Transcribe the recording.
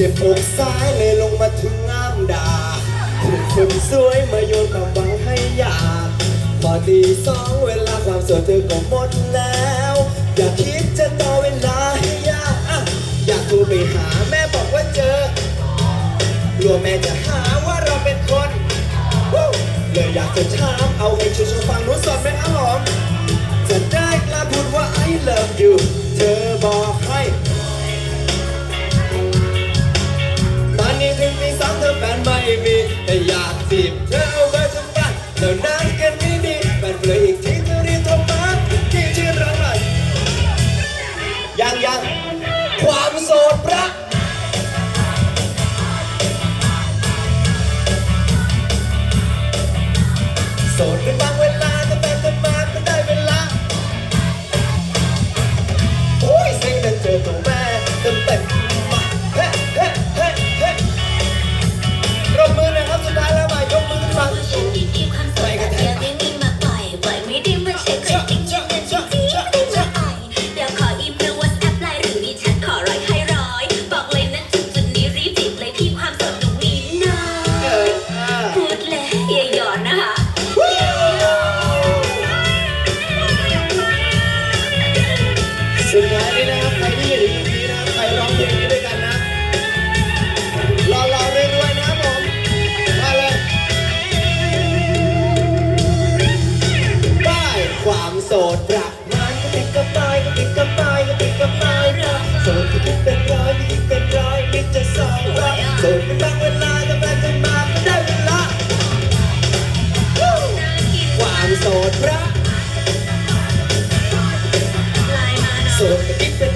เจ็บอกซ้ายเลยลงมาถึงง่ามดาถูกคนสวยมาโยนความหวังให้ยากพอตีสองเวลาความสวยเธอก็หมดแล้ว อย่าคิดจะต่อเวลาให้ยากอยากโทรไปหาแม่บอกว่าเจอกลัวแม่จะหาว่าเราเป็นคน เลยอยากจะถามเอาให้ มีแต่อยากจีบเธอเอาไว้ทุกบ้านแล้วนั่งกันไม่มีแบนเลยอีกทีจะรีบทรมาที่ที่เราหน่อยังยังความโสดพระโสดกันบ้างเว้ So